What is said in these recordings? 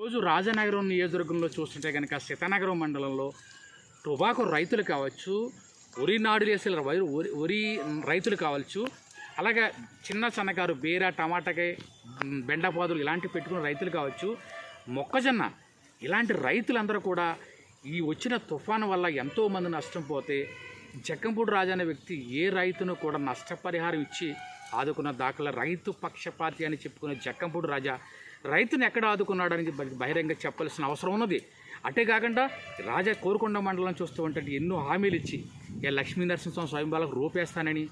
రోజు రాజనగరం నియోజకవర్గంలో చూస్తుంటే కనుక సీతానగరం మండలంలో టొబాకో రైతులు కావచ్చు వరి నాడు వేసే వరి వరి- రైతులు కావచ్చు అలాగే చిన్న సన్నకారు బీర టమాటాకాయ బెండపాదులు ఇలాంటివి పెట్టుకున్న రైతులు కావచ్చు మొక్కజొన్న ఇలాంటి రైతులందరూ కూడా ఈ వచ్చిన తుఫాను వల్ల ఎంతోమంది నష్టం పోతే జక్కంపూడి రాజు అనే వ్యక్తి ఏ రైతును కూడా నష్టపరిహారం ఇచ్చి ఆదుకున్న దాఖలా రైతు పక్షపాతి అని చెప్పుకునే జక్కంపూడి రాజా రైతును ఎక్కడ ఆదుకున్నాడని బ- బహిరంగ చెప్పాల్సిన అవసరం ఉన్నది. అటే కాకుండా రాజా కోరుకొండ మండలం చూస్తూ ఉంటే ఎన్నో హామీలు ఇచ్చి ఇక లక్ష్మీ నరసింహస్వామి స్వయం బాలకు రూపేస్తానని.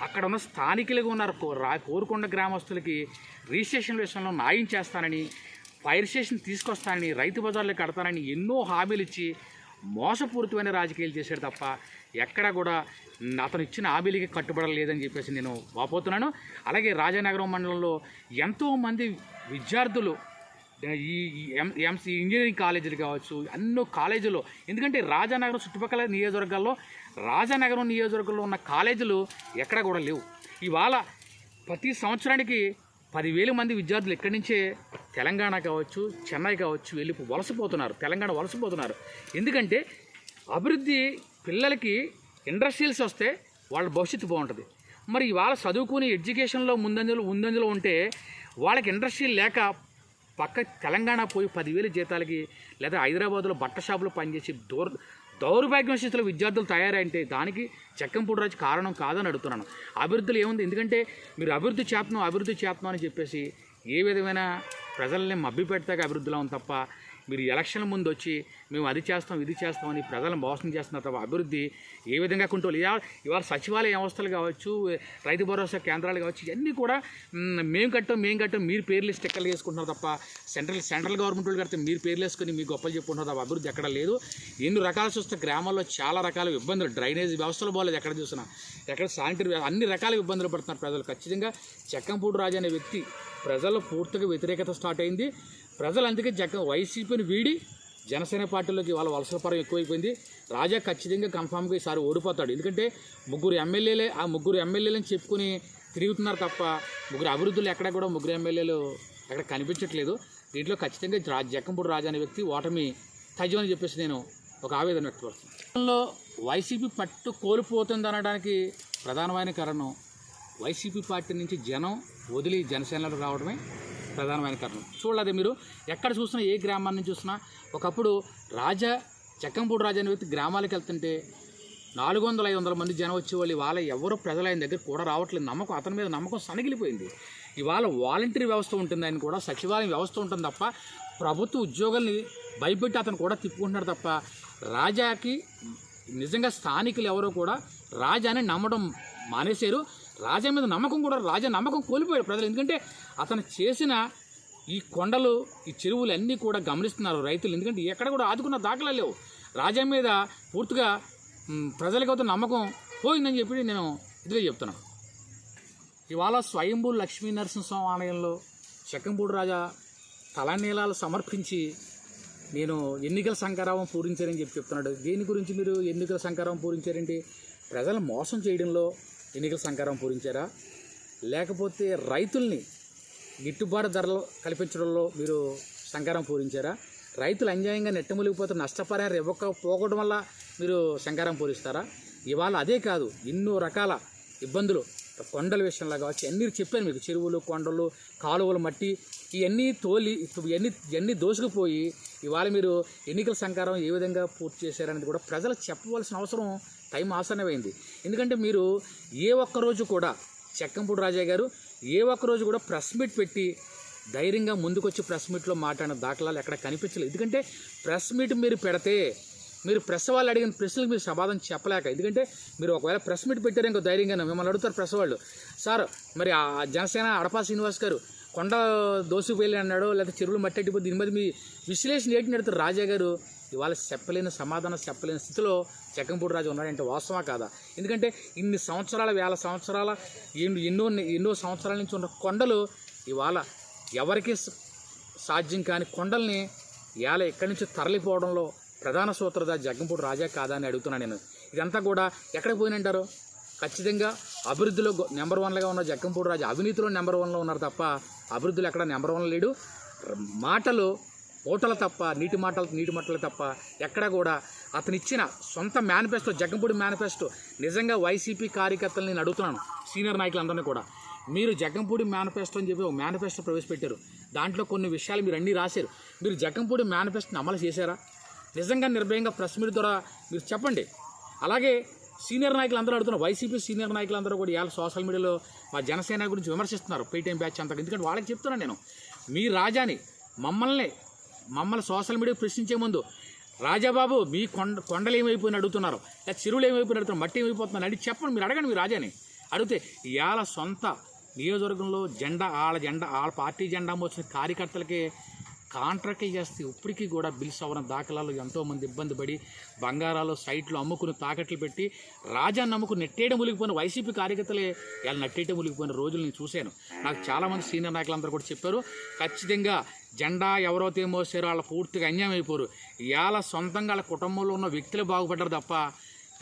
అక్కడ ఉన్న స్థానికులుగా ఉన్నారు. కో- రా కోరుకొండ గ్రామస్తులకి రిజిస్ట్రేషన్ విషయంలో న్యాయం చేస్తానని ఫైర్ స్టేషన్ తీసుకొస్తానని రైతు బజార్లు కడతానని ఎన్నో హామీలు ఇచ్చి మోసపూరితమైన రాజకీయాలు చేశాడు తప్ప ఎక్కడ కూడా అతను ఇచ్చిన హామీలకి కట్టుబడలేదని చెప్పేసి నేను వాపోతున్నాను. అలాగే రాజానగరం మండలంలో ఎంతోమంది విద్యార్థులు ఈ ఎం- ఎంసీ ఇంజనీరింగ్ కాలేజీలు కావచ్చు అన్నో కాలేజీలు. ఎందుకంటే రాజానగరం చుట్టుపక్కల నియోజకవర్గాల్లో రాజానగరం నియోజకవర్గంలో ఉన్న కాలేజీలు ఎక్కడ కూడా లేవు. ఇవాళ ప్రతి సంవత్సరానికి పదివేల మంది విద్యార్థులు ఇక్కడి నుంచే తెలంగాణ కావచ్చు చెన్నై కావచ్చు వెళ్ళి వలసపోతున్నారు తెలంగాణ వలసపోతున్నారు. ఎందుకంటే అభివృద్ధి పిల్లలకి ఇండస్ట్రియల్స్ వస్తే వాళ్ళ భవిష్యత్తు బాగుంటుంది. మరి ఇవాళ చదువుకుని ఎడ్యుకేషన్లో ముందంజలో ముందంజలో ఉంటే వాళ్ళకి ఇండస్ట్రీ లేక పక్క తెలంగాణ పోయి పదివేల జీతాలకి లేదా హైదరాబాద్లో బట్ట షాపులో పనిచేసి దూర దౌర్భాగ్యం స్థితిలో విద్యార్థులు తయారంటే దానికి చెక్కంపూడి రాజు కారణం కాదని అడుగుతున్నాను. అభివృద్ధిలో ఏముంది? ఎందుకంటే మీరు అభివృద్ధి చేస్తున్నాం అభివృద్ధి చేస్తున్నాం అని చెప్పేసి ఏ విధమైన ప్రజల్ని మభ్యపెడతాక అభివృద్ధిలో ఉంది తప్ప మీరు ఎలక్షన్ ముందు వచ్చి మేము అది చేస్తాం ఇది చేస్తామని ప్రజలను మోసం చేస్తున్నారు తప్ప అభివృద్ధి ఏ విధంగా కుంటోలు? ఇవాళ సచివాలయ వ్యవస్థలు కావచ్చు రైతు భరోసా కేంద్రాలు కావచ్చు ఇవన్నీ కూడా మేము కట్టాం మేము కట్టాం మీరు పేర్లు స్టిక్కర్లు వేసుకుంటున్నారు తప్ప సెంట్రల్ సెంట్రల్ గవర్నమెంట్ వాళ్ళు కడితే మీరు పేర్లు వేసుకొని మీ గొప్పలు చెప్పుకుంటున్నారు తప్ప అభివృద్ధి ఎక్కడ లేదు. ఎన్ని రకాలు చూస్తే గ్రామాల్లో చాలా రకాల ఇబ్బందులు డ్రైనేజ్ వ్యవస్థలు బాగాలేదు ఎక్కడ చూసినా. ఎక్కడ శానిటరీ అన్ని రకాల ఇబ్బందులు పడుతున్నారు ప్రజలు. ఖచ్చితంగా చెక్కంపూడి రాజు అనే వ్యక్తి ప్రజల్లో పూర్తిగా వ్యతిరేకత స్టార్ట్ అయింది. ప్రజలు అందుకే జగ వైసీపీని వీడి జనసేన పార్టీలోకి వాళ్ళ వలసపరం ఎక్కువైపోయింది. రాజా ఖచ్చితంగా కన్ఫామ్గా ఈసారి ఓడిపోతాడు. ఎందుకంటే ముగ్గురు ఎమ్మెల్యేలే ఆ ముగ్గురు ఎమ్మెల్యేలని చెప్పుకుని తిరుగుతున్నారు తప్ప ముగ్గురు అభివృద్ధులు ఎక్కడ కూడా ముగ్గురు ఎమ్మెల్యేలు ఎక్కడ కనిపించట్లేదు. దీంట్లో ఖచ్చితంగా రా జక్కంపూడి రాజా అనే వ్యక్తి ఓటమి తజ్జమని చెప్పేసి నేను ఒక ఆవేదన వ్యక్తపరుస్తున్నాను. వైసీపీ పట్టు కోల్పోతుంది అనడానికి ప్రధానమైన కారణం వైసీపీ పార్టీ నుంచి జనం వదిలి జనసేనలకు రావడమే. ప్రధానమైన కారణం చూడలేదు మీరు ఎక్కడ చూసినా ఏ గ్రామాన్ని చూసినా ఒకప్పుడు రాజా చక్కంపూడి రాజా అనే వ్యక్తి గ్రామాలకు వెళ్తుంటే నాలుగు వందల ఐదు వందల మంది జనం వచ్చేవాళ్ళు. ఇవాళ ఎవరు ప్రజలు ఆయన దగ్గర కూడా రావట్లేదు. నమ్మకం అతని మీద నమ్మకం సనగిలిపోయింది ఇవాళ వాలంటరీ వ్యవస్థ ఉంటుంది ఆయన కూడా సచివాలయం వ్యవస్థ ఉంటుంది తప్ప ప్రభుత్వ ఉద్యోగాల్ని భయపెట్టి అతను కూడా తిప్పుకుంటున్నాడు తప్ప రాజాకి నిజంగా స్థానికులు ఎవరో కూడా రాజాని నమ్మడం మానేశారు. రాజా మీద నమ్మకం కూడా రాజా నమ్మకం కోల్పోయాడు ప్రజలు. ఎందుకంటే అతను చేసిన ఈ కొండలు ఈ చెరువులు అన్నీ కూడా గమనిస్తున్నారు రైతులు. ఎందుకంటే ఎక్కడ కూడా ఆదుకున్న దాఖలా లేవు. రాజా మీద పూర్తిగా ప్రజలకి అవుతున్న నమ్మకం పోయిందని చెప్పి నేను ఇదిగా చెప్తున్నాను ఇవాళ స్వయంభూ లక్ష్మీ నరసింహస్వామి ఆలయంలో చెక్కంపూడి రాజా తలనీలాలు సమర్పించి నేను ఎన్నికల సంకారావం పూరించారని చెప్పి చెప్తున్నాడు. దీని గురించి మీరు ఎన్నికల సంకారం పూరించారండి ప్రజలను మోసం చేయడంలో ఎన్నికల సంకారం పూరించారా? లేకపోతే రైతుల్ని గిట్టుబాటు ధరలు కల్పించడంలో మీరు సంకారం పూరించారా? రైతులు అన్యాయంగా నెట్టములిగిపోతే నష్టపరిహారం ఇవ్వకపోవడం వల్ల మీరు సంకారం పూరిస్తారా? ఇవాళ అదే కాదు ఎన్నో రకాల ఇబ్బందులు కొండల విషయంలో కావచ్చు అన్నీ చెప్పాను మీకు. చెరువులు కొండలు కాలువలు మట్టి ఇవన్నీ తోలి ఇవన్నీ ఇవన్నీ దోసుకుపోయి ఇవాళ మీరు ఎన్నికల సంకారం ఏ విధంగా పూర్తి చేశారనేది కూడా ప్రజలు చెప్పవలసిన అవసరం టైం ఆసన్నమైంది ఎందుకంటే మీరు ఏ ఒక్క రోజు కూడా చెక్కంపూడి రాజా గారు ఏ ఒక్క రోజు కూడా ప్రెస్ మీట్ పెట్టి ధైర్యంగా ముందుకొచ్చి ప్రెస్ మీట్లో మాట్లాడిన దాఖలాలు ఎక్కడ కనిపించలేదు. ఎందుకంటే ప్రెస్ మీట్ మీరు పెడితే మీరు ప్రెస్ వాళ్ళు అడిగిన ప్రశ్నలకు మీరు సమాధానం చెప్పలేక ఎందుకంటే మీరు ఒకవేళ ప్రెస్ మీట్ పెట్టారు ఇంకో ధైర్యంగా మిమ్మల్ని అడుగుతారు ప్రెస్ వాళ్ళు. సార్ మరి ఆ జనసేన అడపా శ్రీనివాస్ గారు కొండ దోసుకుపోయి అన్నాడు లేకపోతే చెరువులు మట్టెట్టిపోతే దీని మీద మీ విశ్లేషణ ఏంటి నడుతారు రాజా గారు? ఇవాళ చెప్పలేని సమాధానం చెప్పలేని స్థితిలో చెక్కంపూడి రాజు ఉన్నాడంటే వాస్తవా కాదా? ఎందుకంటే ఇన్ని సంవత్సరాల వేల సంవత్సరాల ఎన్నో ఎన్నో సంవత్సరాల నుంచి ఉన్న కొండలు ఇవాళ ఎవరికి సాధ్యం కాని కొండల్ని ఇవాళ ఎక్కడి నుంచి తరలిపోవడంలో ప్రధాన సూత్రధారి జగ్గంపూడి రాజా కాదా అని అడుగుతున్నాను నేను. ఇదంతా కూడా ఎక్కడికి పోయినంటారు ఖచ్చితంగా అభివృద్ధిలో నెంబర్ వన్లుగా ఉన్న జగ్గంపూడి రాజు అవినీతిలో నెంబర్ వన్లో ఉన్నారు తప్ప అభివృద్ధిలో ఎక్కడ నెంబర్ వన్ లేడు. మాటలు ఓటలు తప్ప నీటి మాటలు నీటి మాటలు తప్ప ఎక్కడ కూడా అతను ఇచ్చిన సొంత మేనిఫెస్టో జగ్గంపూడి మేనిఫెస్టో నిజంగా వైసీపీ కార్యకర్తలు నేను అడుగుతున్నాను సీనియర్ నాయకులందరినీ కూడా. మీరు జగ్గంపూడి మేనిఫెస్టో అని చెప్పి ఒక మేనిఫెస్టో ప్రవేశపెట్టారు. దాంట్లో కొన్ని విషయాలు మీరు అన్నీ రాశారు. మీరు జగ్గంపూడి మేనిఫెస్టోని అమలు చేశారా? నిజంగా నిర్భయంగా ప్రెస్ మీట్ ద్వారా మీరు చెప్పండి. అలాగే సీనియర్ నాయకులు అందరూ అడుగుతున్నారు. వైసీపీ సీనియర్ నాయకులు అందరూ కూడా ఇవాళ సోషల్ మీడియాలో మా జనసేన గురించి విమర్శిస్తున్నారు. పేటీఎం బ్యాచ్ అంతా ఎందుకంటే వాళ్ళకి చెప్తున్నాను నేను. మీ రాజాని మమ్మల్ని మమ్మల్ని సోషల్ మీడియా ప్రశ్నించే ముందు రాజాబాబు మీ కొండ కొండలు ఏమైపోయిన అడుగుతున్నారు. లేదా చెరువులు ఏమైపోయిన అడుగుతున్నారు. మట్టి ఏమైపోతున్నారు అడిగి చెప్పండి మీరు అడగండి మీ రాజాని. అడిగితే ఇవాళ సొంత నియోజకవర్గంలో జెండా వాళ్ళ జెండా వాళ్ళ పార్టీ జెండా మోసిన కార్యకర్తలకి కాంట్రాక్ట్ చేస్తే ఇప్పటికీ కూడా బిల్స్ అవ్వడం దాఖలాలు ఎంతోమంది ఇబ్బంది పడి బంగారాలు సైట్లు అమ్ముకుని తాకట్లు పెట్టి రాజా నమ్ముకు నెట్టేయడం ములిగిపోయిన వైసీపీ కార్యకర్తలే ఇలా నెట్టేయడం ములిగిపోయిన రోజులు నేను చూశాను. నాకు చాలామంది సీనియర్ నాయకులందరూ కూడా చెప్పారు ఖచ్చితంగా జెండా ఎవరైతే మోసారో వాళ్ళ పూర్తిగా అన్యాయం అయిపోరు. ఇవాళ సొంతంగా వాళ్ళ కుటుంబంలో ఉన్న వ్యక్తులు బాగుపడ్డారు తప్ప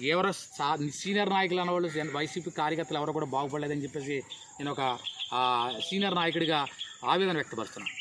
ఎవరో సా- సీనియర్ నాయకులు అన్నవాళ్ళు వైసీపీ కార్యకర్తలు ఎవరు కూడా బాగుపడలేదని చెప్పేసి నేను ఒక సీనియర్ నాయకుడిగా ఆవేదన వ్యక్తపరుస్తున్నాను.